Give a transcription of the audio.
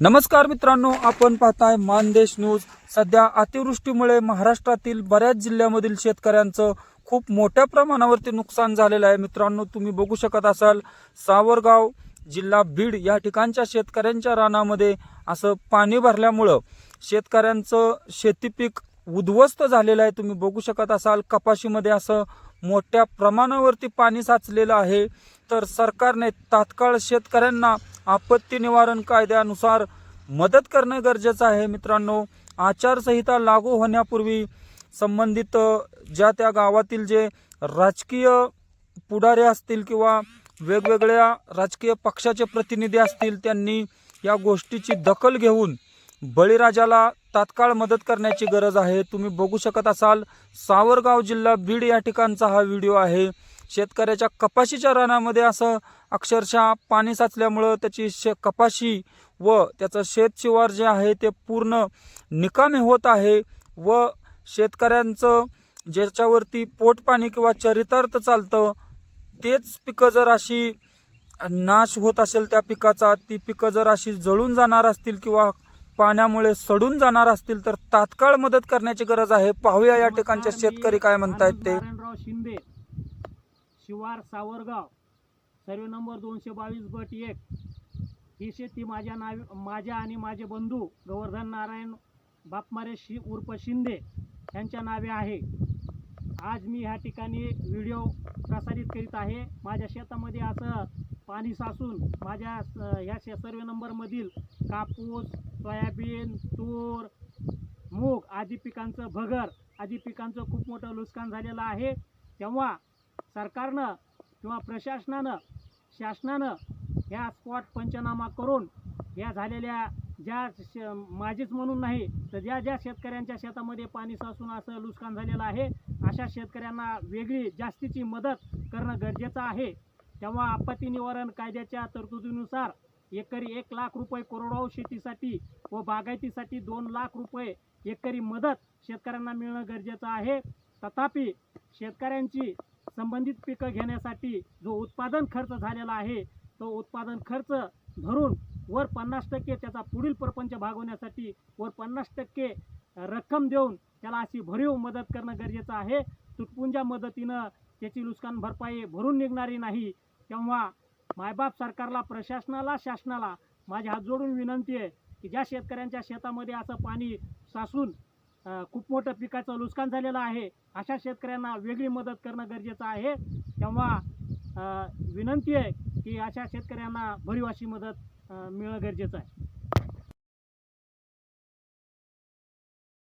नमस्कार मित्रांनो आपण पाहताय मानदेश न्यूज. सध्या अतिवृष्टीमुळे महाराष्ट्रातील बऱ्याच जिल्ह्यामधील शेतकऱ्यांचं खूप मोठ्या प्रमाणावरती नुकसान झालेलं आहे. मित्रांनो तुम्ही बघू शकत असाल सावरगाव जिल्हा बीड या ठिकाणच्या शेतकऱ्यांच्या रानामध्ये असं पाणी भरल्यामुळं शेतकऱ्यांचं शेतीपीक उद्ध्वस्त झालेलं आहे. तुम्ही बघू शकत असाल कपाशीमध्ये असं मोठ्या प्रमाणावरती पाणी साचलेलं आहे. तर सरकारने तात्काळ शेतकऱ्यांना आपत्ती निवारण कायद्यानुसार मदत करणं गरजेचं आहे मित्रांनो. आचारसंहिता लागू होण्यापूर्वी संबंधित ज्या त्या गावातील जे राजकीय पुढारे असतील किंवा वेगवेगळ्या राजकीय पक्षाचे प्रतिनिधी असतील त्यांनी या गोष्टीची दखल घेऊन बळीराजाला तात्काळ मदत करण्याची गरज आहे. तुम्ही बघू शकत असाल सावरगाव जिल्हा बीड या ठिकाणचा हा व्हिडिओ आहे. शेतकऱ्याच्या कपाशीच्या रानामध्ये असं अक्षरशः पाणी साचल्यामुळं त्याची शे कपाशी व त्याचं शेतशिवार जे आहे ते पूर्ण निकामी होत आहे व शेतकऱ्यांचं ज्याच्यावरती पोटपाणी किंवा चरितार्थ चालतं तेच पिकं जर अशी नाश होत असेल त्या पिकाचा ती पिकं जर अशी जळून जाणार असतील किंवा पाण्यामुळे सडून जाणार असतील तर तात्काळ मदत करण्याची गरज आहे. पाहूया या ठिकाणचे शेतकरी काय म्हणतायत ते. शिंदे शिवार सावरगाव सर्वे नंबर दोनशे बावीस गट एक. ही शेती माझ्या नाव माझ्या आणि माझे बंधू गोवर्धन नारायण बापमारे शि उर्फ शिंदे यांच्या नावे आहे. आज मी ह्या ठिकाणी व्हिडिओ प्रसारित करीत आहे. माझ्या शेतामध्ये असं पाणी साचून माझ्या ह्या शे सर्वे नंबरमधील कापूस सोयाबीन तूर मूग आदी पिकांचं भगर आदी पिकांचं खूप मोठं नुकसान झालेलं आहे. तेव्हा सरकारनं किंवा प्रशासनानं शासनानं ह्या स्पॉट पंचनामा करून या झालेल्या ज्या श माझीच म्हणून नाही तर ज्या ज्या शेतकऱ्यांच्या शेतामध्ये पाणी साचून असं नुकसान झालेलं आहे अशा शेतकऱ्यांना वेगळी जास्तीची मदत करणं गरजेचं आहे. तेव्हा आपत्ती निवारण कायद्याच्या तरतुदीनुसार एकरी एक लाख रुपये कोरडवाहू शेतीसाठी व बागायतीसाठी दोन लाख रुपये एकरी मदत शेतकऱ्यांना मिळणं गरजेचं आहे. तथापि शेतकऱ्यांची संबंधित पिकं घेण्यासाठी जो उत्पादन खर्च झालेला आहे तो उत्पादन खर्च धरून वर पन्नास टक्के त्याचा पुढील प्रपंच भागवण्यासाठी वर पन्नास टक्के रक्कम देऊन त्याला अशी भरीव मदत करणं गरजेचं आहे. तुटपुंजा मदतीनं त्याची नुकसान भरपाई भरून निघणारी नाही. तेव्हा मायबाप सरकारला प्रशासनाला शासनाला माझे हात जोडून विनंती आहे की ज्या शेतकऱ्यांच्या शेतामध्ये असं पाणी साचून खूप मोठं पिकाचं नुकसान झालेलं आहे अशा शेतकऱ्यांना वेगळी मदत करणं गरजेचं आहे. तेव्हा विनंती आहे की अशा शेतकऱ्यांना भरीव अशी मदत मिळणं गरजेचं आहे.